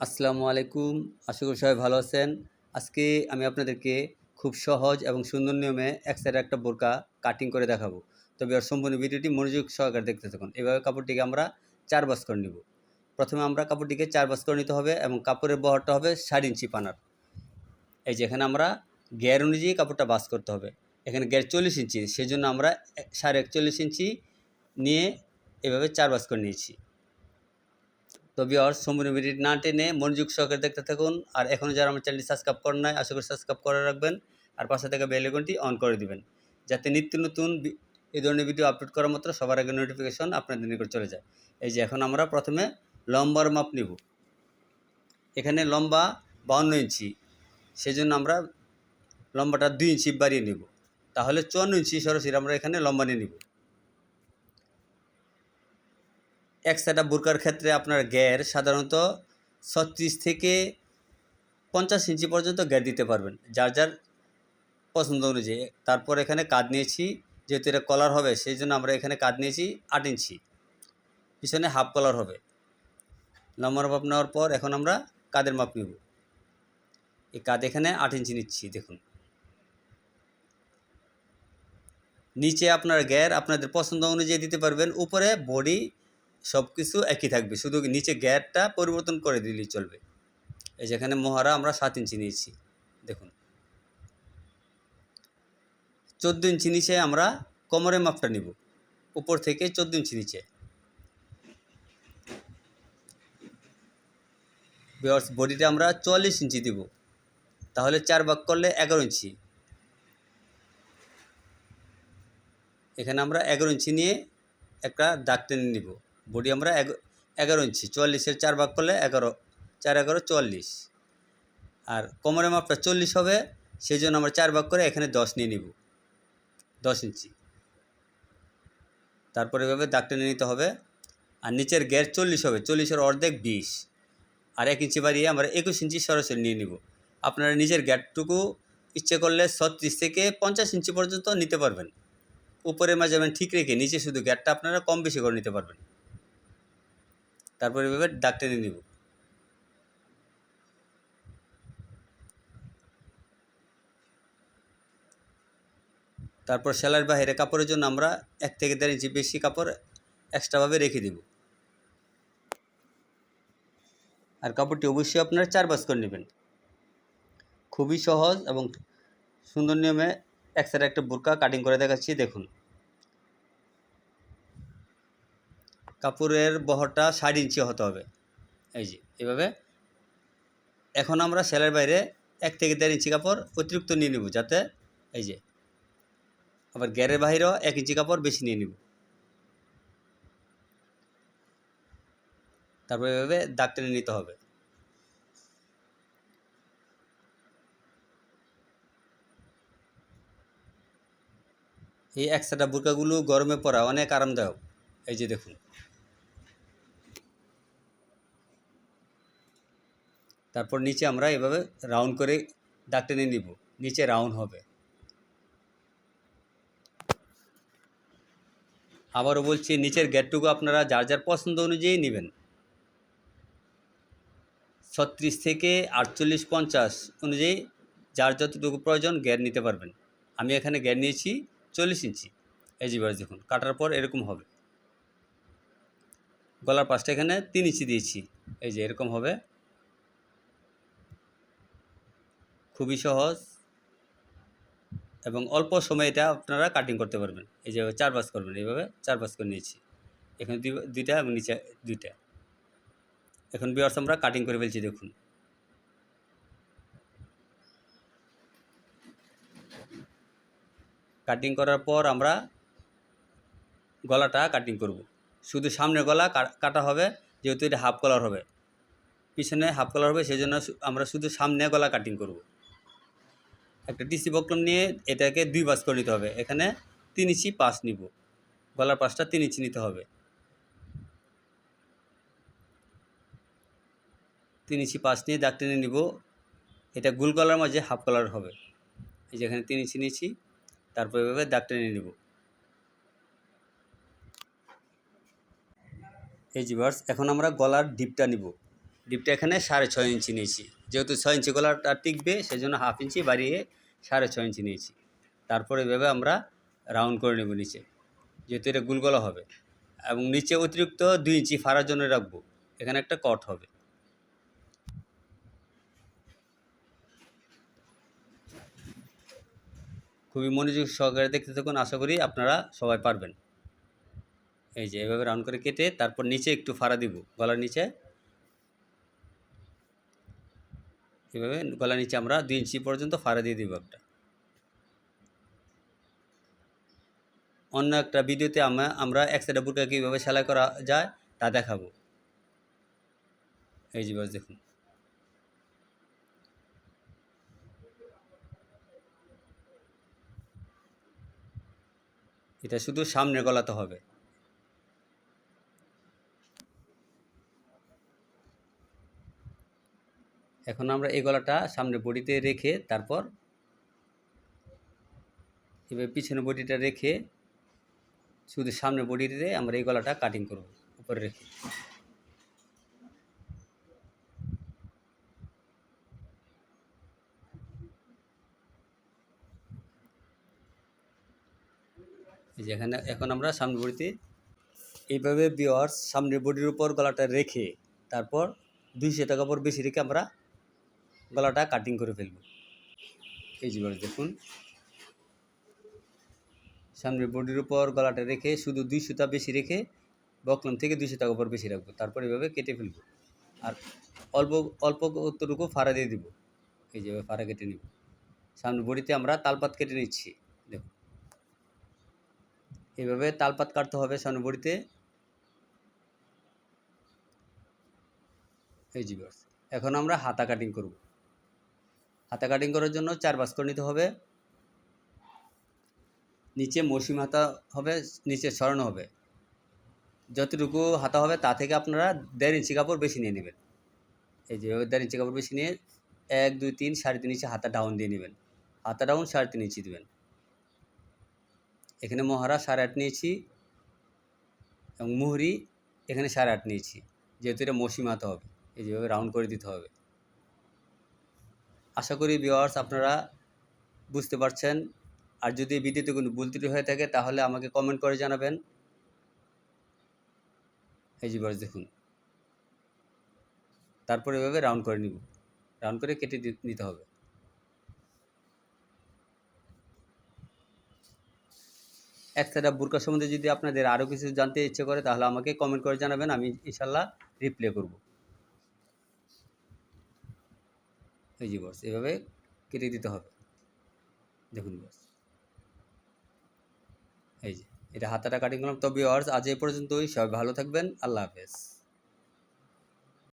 আসসালামু আলাইকুম। আশা করি সবাই ভালো আছেন। আজকে আমি আপনাদেরকে খুব সহজ এবং সুন্দর নিয়মে এক সাইডে একটা বোরকা কাটিং করে দেখাবো। তবে আর সম্পূর্ণ ভিডিওটি মনোযোগ সহকারে দেখতে থাকুন। এভাবে কাপড়টিকে আমরা চার বাস করে নিব। প্রথমে আমরা কাপড়টিকে চার বাস করে নিতে হবে এবং কাপড়ের বহরটা হবে ষাট ইঞ্চি পানার। এই যে এখানে আমরা গ্যার অনুযায়ী কাপড়টা বাস করতে হবে। এখানে গ্যার চল্লিশ ইঞ্চি সেই জন্য আমরা সাড়ে একচল্লিশ ইঞ্চি নিয়ে এভাবে চার বাস করে নিয়েছি। তো বিয়ার সম্পূর্ণ ভিডিওটি না টেনে মনোযোগ সহকারে দেখতে থাকুন। আর এখনও যারা আমার চ্যানেলটি সাবস্ক্রাইব করেন নাই, আশা করি সাবস্ক্রাইব করে রাখবেন। আর পাশে থেকে বেল আইকনটি অন করে দিবেন, যাতে নিত্য নতুন এই ধরনের ভিডিও আপলোড করা মাত্র সবার আগে নোটিফিকেশন আপনাদের নিকট চলে যায়। এই যে এখন আমরা প্রথমে লম্বার মাপ নিব। এখানে লম্বা বাউন্ন ইঞ্চি, সেজন্য আমরা লম্বাটা দুই ইঞ্চি বাড়িয়ে নিব। তাহলে চুয়ান্ন ইঞ্চি সরাসরি আমরা এখানে লম্বা নিয়ে নিব। এক সেট বুরকার ক্ষেত্রে আপনার গ্যার সাধারণত ছত্রিশ থেকে পঞ্চাশ ইঞ্চি পর্যন্ত গ্যার দিতে পারবেন। যার যার পছন্দ অনুযায়ী। তারপর এখানে কাঁধ নিয়েছি, যেহেতু এটা কলার হবে সেই জন্য আমরা এখানে কাঁধ নিয়েছি আট ইঞ্চি। পিছনে হাফ কলার হবে। লম্বার মাপ নেওয়ার পর এখন আমরা কাঁধের মাপ নিব। এই কাঁধ এখানে আট ইঞ্চি নিচ্ছি, দেখুন। নিচে আপনার গ্যার আপনাদের পছন্দ অনুযায়ী দিতে পারবেন। উপরে বডি সব কিছু একই থাকবে। শুধু নিচে গ্যারটা পরিবর্তন করে দিলেই চলবে। এই যেখানে মহারা আমরা সাত ইঞ্চি নিয়েছি, দেখুন। চোদ্দ ইঞ্চি নিচে আমরা কোমরের মাপটা নিব। উপর থেকে চোদ্দ ইঞ্চি নিচে। বিয়ার্স বডিটা আমরা চুয়াল্লিশ ইঞ্চি দিব। তাহলে চার ভাগ করলে এগারো ইঞ্চি। এখানে আমরা এগারো ইঞ্চি নিয়ে একটা দাগ টেনে নিব। বডি আমরা এগ- এগারো ইঞ্চি, চুয়াল্লিশের চার ভাগ করলে এগারো, চার এগারো, চুয়াল্লিশ। আর কোমরের মাপটা চল্লিশ হবে সেই জন্য আমরা চার ভাগ করে এখানে দশ নিয়ে নিব। দশ ইঞ্চি। তারপরে এভাবে দাগ টেনে নিতে হবে। আর নিচের গ্যাস চল্লিশ হবে, চল্লিশের অর্ধেক বিশ। আর এক ইঞ্চি বাড়িয়ে আমরা একুশ ইঞ্চি সরাসরি নিয়ে নিব। আপনারা নিজের গ্যাটটুকু ইচ্ছে করলে ছত্রিশ থেকে পঞ্চাশ ইঞ্চি পর্যন্ত নিতে পারবেন। উপরে মেজারমেন্ট ঠিক রেখে নিচে শুধু গ্যাটটা আপনারা কম বেশি করে নিতে পারবেন। তারপরে এভাবে দাগ টেনে নিব তারপর সেলাইয়ের বাইরে কাপড়ের জন্য আমরা এক থেকে দেড় ইঞ্চি বেশি কাপড় এক্সট্রাভাবে রেখে দিব। আর কাপড়টি অবশ্যই আপনারা চার বাস করে নেবেন। খুবই সহজ এবং সুন্দর নিয়মে এক সাইডে একটা বোরকা কাটিং করে দেখাচ্ছি, দেখুন। কাপড়ের বহরটা ষাট ইঞ্চি হতে হবে। এই যে, এভাবে। এখন আমরা সেলাইয়ের বাইরে এক থেকে দেড় ইঞ্চি কাপড় অতিরিক্ত নিয়ে নেব যাতে, এই যে, আবার গ্যারের বাহিরেও এক ইঞ্চি কাপড় বেশি নিয়ে নিব। তারপরে এভাবে দাগ টেনে নিতে হবে। এই একসাটা বুরকাগুলো গরমে পরা অনেক আরামদায়ক। এই যে দেখুন। তারপর নিচে আমরা এভাবে রাউন্ড করে দাগ টেনে নিব। নিচে রাউন্ড হবে। আবারও বলছি, নিচের গ্যাটটুকু আপনারা যার যার পছন্দ অনুযায়ী নেবেন। ছত্রিশ থেকে আটচল্লিশ পঞ্চাশ অনুযায়ী যার যতটুকু প্রয়োজন গ্যার নিতে পারবেন। আমি এখানে গ্যার নিয়েছি চল্লিশ ইঞ্চি। বাস দেখুন, কাটার পর এরকম হবে। গলার পাশটা এখানে তিন ইঞ্চি দিয়েছি। এই যে এরকম হবে। খুবই সহজ এবং অল্প সময়ে এটা আপনারা কাটিং করতে পারবেন। এই যে চার বাস করবেন, এইভাবে চার বাস করে নিয়েছি। এখানে দুই, দুইটা এবং নিচে দুইটা। এখন বিয়ার্স আমরা কাটিং করে ফেলছি, দেখুন। কাটিং করার পর আমরা গলাটা কাটিং করব। শুধু সামনের গলা কাটা হবে, যেহেতু এটা হাফ কলার হবে। পিছনে হাফ কলার হবে সেই জন্য আমরা শুধু সামনে গলা কাটিং করব। একটা টিসি বক্রম নিয়ে এটাকে দুই বাস করে নিতে হবে। এখানে তিন ইঞ্চি পাশ নিব। গলার পাশটা তিন ইঞ্চি নিতে হবে। তিন ইঞ্চি পাশ নিয়ে দাগ টেনে নিব। এটা গোল কলার মাঝে হাফ কলার হবে। এই যে এখানে তিন ইঞ্চি নিয়েছি, তারপর এভাবে দাগ টেনে নিব। এই জিভার্স এখন আমরা গলার ডিপটা নিব। ডিপটা এখানে সাড়ে ছয় ইঞ্চি নিয়েছি। যেহেতু ছয় ইঞ্চি গলাটা টিকবে সেই জন্য হাফ ইঞ্চি বাড়িয়ে সাড়ে ছয় ইঞ্চি নিয়েছি। তারপরে এভাবে আমরা রাউন্ড করে নেব নিচে, যেহেতু এটা গুল গলা হবে। এবং নিচে অতিরিক্ত দুই ইঞ্চি ফাড়ার জন্য রাখব। এখানে একটা কট হবে। খুবই মনোযোগ সহকারে দেখতে থাকুন, আশা করি আপনারা সবাই পারবেন। এই যে এভাবে রাউন্ড করে কেটে তারপর নিচে একটু ফাড়া দিব। গলার নিচে এভাবে গলার নিচে আমরা দুই ইঞ্চি পর্যন্ত ফাড়া দিয়ে দিব একটা। অন্য একটা ভিডিওতে আমরা আমরা এক সাইডে কীভাবে সেলাই করা যায় তা দেখাবো। এই যে বাস দেখুন। এটা শুধু সামনের গলাতে হবে। এখন আমরা এই গলাটা সামনের বডিতে রেখে তারপর এবার পিছনের বডিটা রেখে শুধু সামনের বডিতে আমরা এই গলাটা কাটিং করব, উপরে রেখে। যেখানে এখন আমরা সামনের বডিতে এইভাবে বিওয়ার্স সামনের বডির উপর গলাটা রেখে তারপর দুইশো টাকা পর বেশি রেখে আমরা গলাটা কাটিং করে ফেলব। এই যে বিওয়ার্স দেখুন। সামনের বডির উপর গলাটা রেখে শুধু দুই সুতা বেশি রেখে বকলম থেকে দুই টাকা উপর বেশি রাখব। তারপর এভাবে কেটে ফেলব। আর অল্প অল্প কতটুকু ফাড়া দিয়ে দিব। এই যেভাবে ফাড়া কেটে নিব। সামনের বডিতে আমরা তালপাত কেটে নিচ্ছি। দেখুন। এইভাবে তালপাত কাটতে হবে সামনের বডিতে। এই জি এখন আমরা হাতা কাটিং করব। হাতা কাটিং করার জন্য চার বাস করে নিতে হবে। নিচে মসিম হাতা হবে, নিচে সরানো হবে। যতটুকু হাতা হবে তা থেকে আপনারা দেড় ইঞ্চি কাপড় বেশি নিয়ে নেবেন। এই যেভাবে দেড় ইঞ্চি কাপড় বেশি নিয়ে এক, দুই, তিন, সাড়ে তিন ইঞ্চি হাতা ডাউন দিয়ে নেবেন। হাতা ডাউন সাড়ে তিন ইঞ্চি দেবেন। এখানে মহারা সাড়ে আট নিয়েছি এবং মুহুরি এখানে সাড়ে আট নিয়েছি। যেহেতু এটা মসিম হাতা হবে, এই যেভাবে রাউন্ড করে দিতে হবে। আশা করি ভিওয়ার্স আপনারা বুঝতে পারছেন। আর যদি ভিডিওতে কোনো ভুল হয়ে থাকে, তাহলে আমাকে কমেন্ট করে জানাবেন। এই যে দেখুন। তারপরে এভাবে রাউন্ড করে নিব। রাউন্ড করে কেটে নিতে হবে। এক সাইড বুরকা সম্বন্ধে যদি আপনাদের আরও কিছু জানতে ইচ্ছে করে, তাহলে আমাকে কমেন্ট করে জানাবেন। আমি ইনশাল্লাহ রিপ্লাই করব। এই যে বস এভাবে কেটে দিতে হবে। দেখুন বস এই যে, এটা হাতাটা কাটিং করলাম। তবে আজ এই পর্যন্তই। সবাই ভালো থাকবেন। আল্লাহ হাফেজ।